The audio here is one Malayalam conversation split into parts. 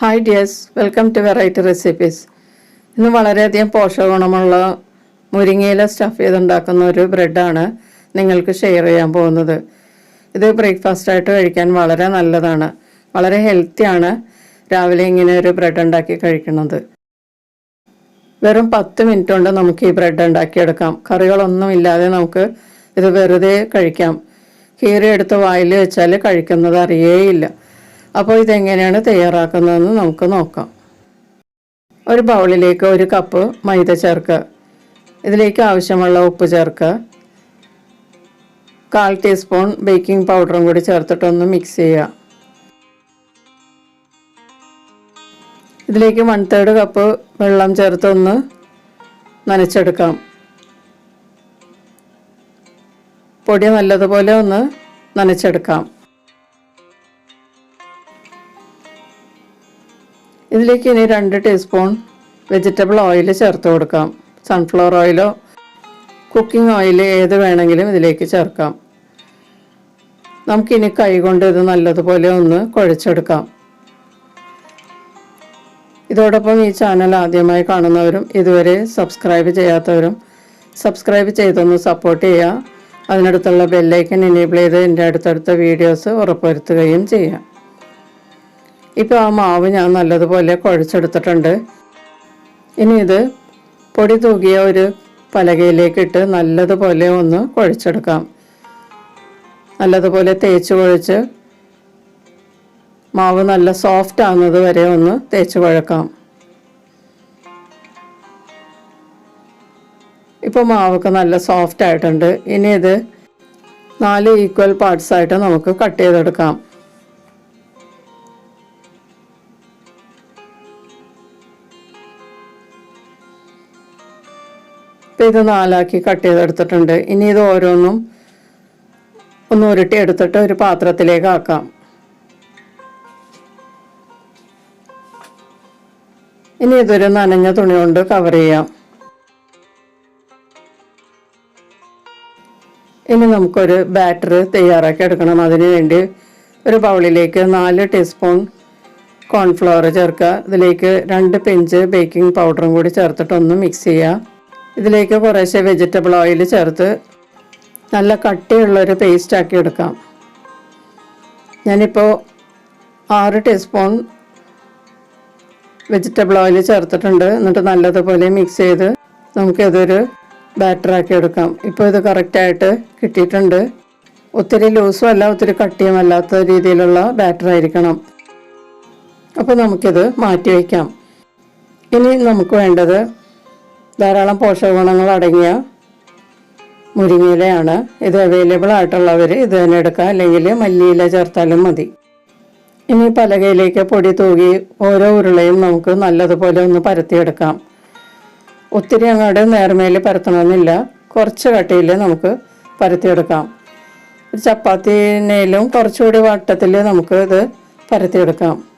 Hi dears welcome to variety recipes ഇന്ന് വളരെയധികം പോഷകഗുണമുള്ള മുരിങ്ങയില സ്റ്റഫ് ചെയ്തുണ്ടാക്കുന്ന ഒരു ബ്രെഡാണ് നിങ്ങൾക്ക് ഷെയർ ചെയ്യാൻ പോകുന്നത്. ഇത് ബ്രേക്ക്ഫാസ്റ്റായിട്ട് കഴിക്കാൻ വളരെ നല്ലതാണ്. വളരെ ഹെൽത്തിയാണ് രാവിലെ ഇങ്ങനെ ഒരു ബ്രെഡ് ഉണ്ടാക്കി കഴിക്കുന്നത്. വെറും പത്ത് മിനിറ്റ് കൊണ്ട് നമുക്ക് ഈ ബ്രെഡ് ഉണ്ടാക്കിയെടുക്കാം. കറികളൊന്നും ഇല്ലാതെ നമുക്ക് ഇത് വെറുതെ കഴിക്കാം. കീറിയെടുത്ത് വായിൽ വെച്ചാൽ കഴിക്കുന്നത് അറിയേയില്ല. അപ്പോൾ ഇതെങ്ങനെയാണ് തയ്യാറാക്കുന്നതെന്ന് നമുക്ക് നോക്കാം. ഒരു ബൗളിലേക്ക് ഒരു കപ്പ് മൈദ ചേർക്കുക ഇതിലേക്ക് ആവശ്യമുള്ള ഉപ്പ് ചേർക്കുക കാൽ ടീസ്പൂൺ ബേക്കിംഗ് പൗഡറും കൂടി ചേർത്തിട്ടൊന്ന് മിക്സ് ചെയ്യുക. ഇതിലേക്ക് വൺ തേർഡ് കപ്പ് വെള്ളം ചേർത്തൊന്ന് നനച്ചെടുക്കാം. പൊടി നല്ലതുപോലെ ഒന്ന് നനച്ചെടുക്കാം. ഇതിലേക്ക് ഇനി രണ്ട് ടീസ്പൂൺ വെജിറ്റബിൾ ഓയിൽ ചേർത്ത് കൊടുക്കാം. സൺഫ്ലവർ ഓയിലോ കുക്കിംഗ് ഓയിൽ ഏത് വേണമെങ്കിലും ഇതിലേക്ക് ചേർക്കാം. നമുക്കിനി കൈകൊണ്ട് ഇത് നല്ലതുപോലെ ഒന്ന് കുഴച്ചെടുക്കാം. ഇതോടൊപ്പം ഈ ചാനൽ ആദ്യമായി കാണുന്നവരും ഇതുവരെ സബ്സ്ക്രൈബ് ചെയ്യാത്തവരും സബ്സ്ക്രൈബ് ചെയ്തൊന്ന് സപ്പോർട്ട് ചെയ്യുക. അതിനടുത്തുള്ള ബെല്ലൈക്കൻ എനേബിൾ ചെയ്ത് എന്റെ അടുത്തടുത്ത വീഡിയോസ് ഉറപ്പുവരുത്തുകയും ചെയ്യാം ഇപ്പോൾ ആ മാവ് ഞാൻ നല്ലതുപോലെ കുഴച്ചെടുത്തിട്ടുണ്ട്. ഇനി ഇത് പൊടി തൂകിയ ഒരു പലകയിലേക്കിട്ട് നല്ലതുപോലെ ഒന്ന് കുഴച്ചെടുക്കാം. നല്ലതുപോലെ തേച്ച് കുഴച്ച് മാവ് നല്ല സോഫ്റ്റ് ആകുന്നത് വരെ ഒന്ന് തേച്ച് കുഴക്കാം. ഇപ്പോൾ മാവൊക്കെ നല്ല സോഫ്റ്റ് ആയിട്ടുണ്ട്. ഇനി ഇത് നാല് ഈക്വൽ പാർട്സ് ആയിട്ട് നമുക്ക് കട്ട് ചെയ്തെടുക്കാം. ഇപ്പം നാലാക്കി കട്ട് ചെയ്തെടുത്തിട്ടുണ്ട്. ഇനി ഇത് ഓരോന്നും ഒന്ന് ഉരുട്ടി എടുത്തിട്ട് ഒരു പാത്രത്തിലേക്ക് ആക്കാം. ഇനി ഇതൊരു നനഞ്ഞ തുണി കൊണ്ട് കവർ ചെയ്യാം. ഇനി നമുക്കൊരു ബാറ്റർ തയ്യാറാക്കി എടുക്കണം. അതിന് വേണ്ടി ഒരു ബൗളിലേക്ക് നാല് ടീസ്പൂൺ കോൺഫ്ലവർ ചേർക്കുക. ഇതിലേക്ക് രണ്ട് പിഞ്ച് ബേക്കിംഗ് പൗഡറും കൂടി ചേർത്തിട്ടൊന്ന് മിക്സ് ചെയ്യുക ഇതിലേക്ക് കുറേശ്ശെ വെജിറ്റബിൾ ഓയിൽ ചേർത്ത് നല്ല കട്ടിയുള്ളൊരു പേസ്റ്റ് ആക്കി എടുക്കാം. ഞാനിപ്പോൾ ആറ് ടീസ്പൂൺ വെജിറ്റബിൾ ഓയിൽ ചേർത്തിട്ടുണ്ട്. എന്നിട്ട് നല്ലതുപോലെ മിക്സ് ചെയ്ത് നമുക്കിതൊരു ബാറ്ററാക്കി എടുക്കാം. ഇപ്പോൾ ഇത് കറക്റ്റായിട്ട് കിട്ടിയിട്ടുണ്ട്. ഒത്തിരി ലൂസും അല്ല ഒത്തിരി കട്ടിയും അല്ലാത്ത രീതിയിലുള്ള ബാറ്റർ ആയിരിക്കണം. അപ്പോൾ നമുക്കിത് മാറ്റി വയ്ക്കാം ഇനി നമുക്ക് വേണ്ടത് ധാരാളം പോഷകഗുണങ്ങൾ അടങ്ങിയ മുരിങ്ങയിലയാണ് ഇത് അവൈലബിൾ ആയിട്ടുള്ളവർ ഇത് തന്നെ എടുക്കുക. അല്ലെങ്കിൽ മല്ലിയില ചേർത്താലും മതി. ഇനി പലകയിലേക്ക് പൊടി തൂകി ഓരോ ഉരുളയും നമുക്ക് നല്ലതുപോലെ ഒന്ന് പരത്തിയെടുക്കാം. ഒത്തിരി അങ്ങോട്ട് നേർമേൽ പരത്തണമെന്നില്ല. കുറച്ച് കട്ടിയിൽ നമുക്ക് പരത്തിയെടുക്കാം. ചപ്പാത്തിനേലും കുറച്ചുകൂടി വട്ടത്തിൽ നമുക്ക് ഇത് പരത്തിയെടുക്കാം.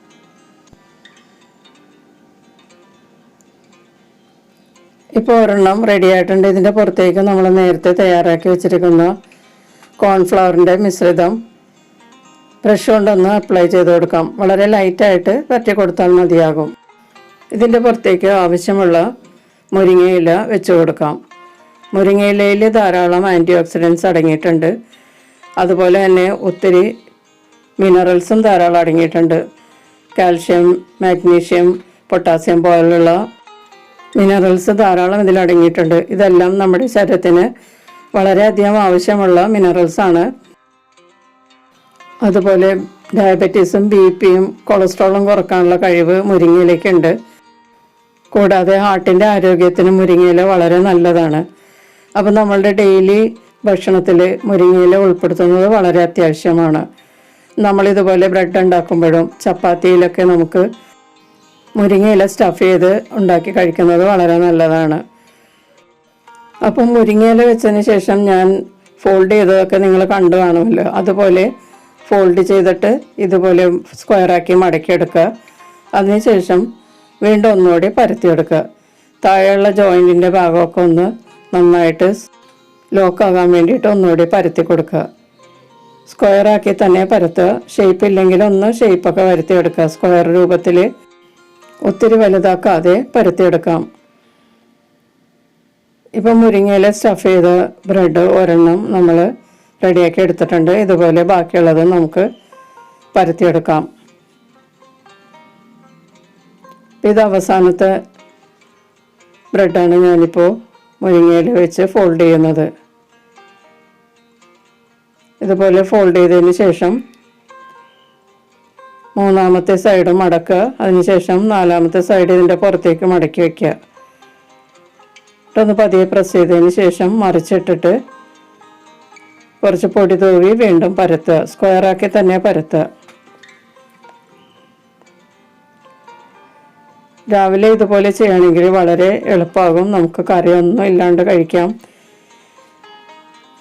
ഇപ്പോൾ ഒരെണ്ണം റെഡി ആയിട്ടുണ്ട്. ഇതിന്റെ പുറത്തേക്ക് നമ്മൾ നേരത്തെ തയ്യാറാക്കി വെച്ചിരിക്കുന്ന കോൺഫ്ലവറിന്റെ മിശ്രിതം ബ്രഷ് കൊണ്ടൊന്ന് അപ്ലൈ ചെയ്ത് കൊടുക്കാം. വളരെ ലൈറ്റായിട്ട് പറ്റി കൊടുത്താൽ മതിയാകും. ഇതിന്റെ പുറത്തേക്ക് ആവശ്യമുള്ള മുരിങ്ങയില വെച്ച് കൊടുക്കാം. മുരിങ്ങയിലയിൽ ധാരാളം ആന്റി ഓക്സിഡൻസ് അടങ്ങിയിട്ടുണ്ട്. അതുപോലെ തന്നെ ഒത്തിരി മിനറൽസും ധാരാളം അടങ്ങിയിട്ടുണ്ട്. കാൽഷ്യം മാഗ്നീഷ്യം പൊട്ടാസ്യം പോലുള്ള മിനറൽസ് ധാരാളം ഇതിൽ അടങ്ങിയിട്ടുണ്ട്. ഇതെല്ലാം നമ്മുടെ ശരീരത്തിന് വളരെയധികം ആവശ്യമുള്ള മിനറൽസ് ആണ്. അതുപോലെ ഡയബറ്റീസും ബി പിയും കൊളസ്ട്രോളും കുറക്കാനുള്ള കഴിവ് മുരിങ്ങയിലേക്കുണ്ട്. കൂടാതെ ഹാർട്ടിന്റെ ആരോഗ്യത്തിന് മുരിങ്ങയില വളരെ നല്ലതാണ്. അപ്പം നമ്മളുടെ ഡെയിലി ഭക്ഷണത്തിൽ മുരിങ്ങയില ഉൾപ്പെടുത്തുന്നത് വളരെ അത്യാവശ്യമാണ്. നമ്മളിതുപോലെ ബ്രെഡ് ഉണ്ടാക്കുമ്പോഴും ചപ്പാത്തിയിലൊക്കെ നമുക്ക് മുരിങ്ങയില സ്റ്റഫ് ചെയ്ത് ഉണ്ടാക്കി കഴിക്കുന്നത് വളരെ നല്ലതാണ്. അപ്പം മുരിങ്ങയില വെച്ചതിന് ശേഷം ഞാൻ ഫോൾഡ് ചെയ്തതൊക്കെ നിങ്ങൾ കണ്ടു കാണുമല്ലോ. അതുപോലെ ഫോൾഡ് ചെയ്തിട്ട് ഇതുപോലെ സ്ക്വയറാക്കി മടക്കിയെടുക്കുക. അതിനുശേഷം വീണ്ടും ഒന്നുകൂടി പരത്തിയെടുക്കുക. താഴെയുള്ള ജോയിന്റിന്റെ ഭാഗമൊക്കെ ഒന്ന് നന്നായിട്ട് ലോക്കാകാൻ വേണ്ടിയിട്ട് ഒന്നുകൂടി പരത്തി കൊടുക്കുക. സ്ക്വയറാക്കി തന്നെ പരത്തുക. ഷേപ്പ് ഇല്ലെങ്കിൽ ഒന്ന് ഷേപ്പൊക്കെ വരുത്തിയെടുക്കുക. സ്ക്വയർ രൂപത്തിൽ ഒത്തിരി വലുതാക്കാതെ പരത്തിയെടുക്കാം. ഇപ്പം മുരിങ്ങയില സ്റ്റഫ് ചെയ്ത ബ്രെഡ് ഒരെണ്ണം നമ്മൾ റെഡിയാക്കി എടുത്തിട്ടുണ്ട്. ഇതുപോലെ ബാക്കിയുള്ളത് നമുക്ക് പരത്തിയെടുക്കാം. ഇത് അവസാനത്തെ ബ്രെഡാണ് ഞാനിപ്പോൾ മുരിങ്ങയിൽ വെച്ച് ഫോൾഡ് ചെയ്യുന്നത്. ഇതുപോലെ ഫോൾഡ് ചെയ്തതിന് ശേഷം മൂന്നാമത്തെ സൈഡ് മടക്കുക അതിനുശേഷം നാലാമത്തെ സൈഡ് ഇതിന്റെ പുറത്തേക്ക് മടക്കി വയ്ക്കുക ഇട്ടൊന്ന് പതിയെ പ്രസ് ചെയ്തതിന് ശേഷം മറിച്ചിട്ടിട്ട് കുറച്ച് പൊടി തൂവി വീണ്ടും പരത്തുക. സ്ക്വയറാക്കി തന്നെ പരത്തുക. രാവിലെ ഇതുപോലെ ചെയ്യണമെങ്കിൽ വളരെ എളുപ്പമാകും. നമുക്ക് കറിയൊന്നും ഇല്ലാണ്ട് കഴിക്കാം.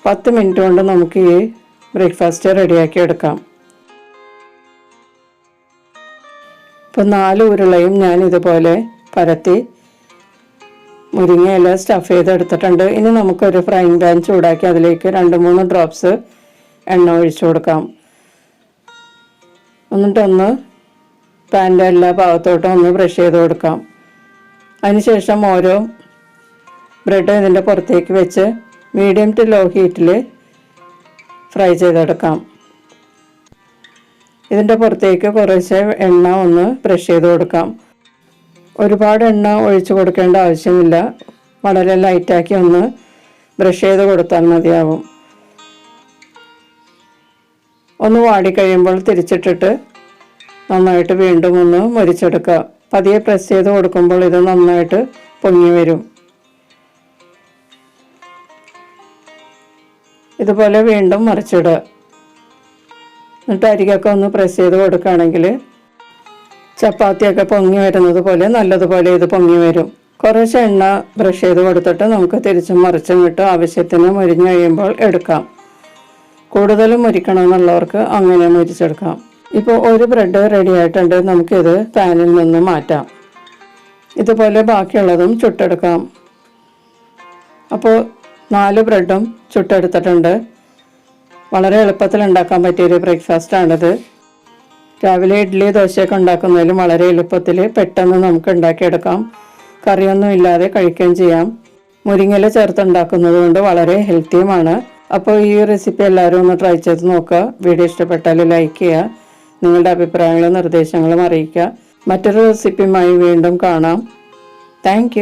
പത്ത് മിനിറ്റ് കൊണ്ട് നമുക്ക് ഈ ബ്രേക്ക്ഫാസ്റ്റ് റെഡിയാക്കി എടുക്കാം. ഇപ്പം നാല് ഉരുളയും ഞാൻ ഇതുപോലെ പരത്തി മുരിങ്ങയില സ്റ്റഫ് ചെയ്തെടുത്തിട്ടുണ്ട്. ഇനി നമുക്കൊരു ഫ്രൈങ് പാൻ ചൂടാക്കി അതിലേക്ക് രണ്ട് മൂന്ന് ഡ്രോപ്സ് എണ്ണ ഒഴിച്ചു കൊടുക്കാം. എന്നിട്ടൊന്ന് പാന്റെ എല്ലാ ഭാഗത്തോട്ടും ഒന്ന് ബ്രഷ് ചെയ്ത് കൊടുക്കാം. അതിനുശേഷം ഓരോ ബ്രെഡ് ഇതിന്റെ പുറത്തേക്ക് വെച്ച് മീഡിയം ടു ലോ ഹീറ്റിൽ ഫ്രൈ ചെയ്തെടുക്കാം. ഇതിന്റെ പുറത്തേക്ക് കുറച്ച് എണ്ണ ഒന്ന് ബ്രഷ് ചെയ്ത് കൊടുക്കാം. ഒരുപാട് എണ്ണ ഒഴിച്ചു കൊടുക്കേണ്ട ആവശ്യമില്ല. വളരെ ലൈറ്റാക്കി ഒന്ന് ബ്രഷ് ചെയ്ത് കൊടുത്താൽ മതിയാവും. ഒന്ന് വാടിക്കഴിയുമ്പോൾ തിരിച്ചിട്ടിട്ട് നന്നായിട്ട് വീണ്ടും ഒന്ന് മുരിച്ചെടുക്കുക. പതിയെ പ്രസ് ചെയ്ത് കൊടുക്കുമ്പോൾ ഇത് നന്നായിട്ട് പൊങ്ങി വരും. ഇതുപോലെ വീണ്ടും മറിച്ചിടുക. എന്നിട്ട് അരികൊക്കെ ഒന്ന് പ്രസ് ചെയ്ത് കൊടുക്കുകയാണെങ്കിൽ ചപ്പാത്തിയൊക്കെ പൊങ്ങി വരുന്നത് പോലെ നല്ലതുപോലെ ഇത് പൊങ്ങി വരും. കുറച്ച് എണ്ണ ബ്രഷ് ചെയ്ത് കൊടുത്തിട്ട് നമുക്ക് തിരിച്ചും മറിച്ചും ഇട്ട് ആവശ്യത്തിന് മുരിഞ്ഞ് കഴിയുമ്പോൾ എടുക്കാം. കൂടുതലും മുരിക്കണമെന്നുള്ളവർക്ക് അങ്ങനെ മുരിച്ചെടുക്കാം. ഇപ്പോൾ ഒരു ബ്രെഡ് റെഡി ആയിട്ടുണ്ട്. നമുക്കിത് പാനിൽ നിന്ന് മാറ്റാം. ഇതുപോലെ ബാക്കിയുള്ളതും ചുട്ടെടുക്കാം. അപ്പോൾ നാല് ബ്രെഡും ചുട്ടെടുത്തിട്ടുണ്ട്. വളരെ എളുപ്പത്തിൽ ഉണ്ടാക്കാൻ പറ്റിയൊരു ബ്രേക്ക്ഫാസ്റ്റാണിത് രാവിലെ ഇഡ്ഡലി ദോശയൊക്കെ ഉണ്ടാക്കുന്നതിലും വളരെ എളുപ്പത്തിൽ പെട്ടെന്ന് നമുക്ക് ഉണ്ടാക്കിയെടുക്കാം. കറിയൊന്നും ഇല്ലാതെ കഴിക്കുകയും ചെയ്യാം. മുരിങ്ങയില ചേർത്തുണ്ടാക്കുന്നത് കൊണ്ട് വളരെ ഹെൽത്തിയുമാണ്. അപ്പോൾ ഈ റെസിപ്പി എല്ലാവരും ഒന്ന് ട്രൈ ചെയ്ത് നോക്കുക. വീഡിയോ ഇഷ്ടപ്പെട്ടാൽ ലൈക്ക് ചെയ്യുക. നിങ്ങളുടെ അഭിപ്രായങ്ങളും നിർദ്ദേശങ്ങളും അറിയിക്കുക. മറ്റൊരു റെസിപ്പിയുമായി വീണ്ടും കാണാം. താങ്ക്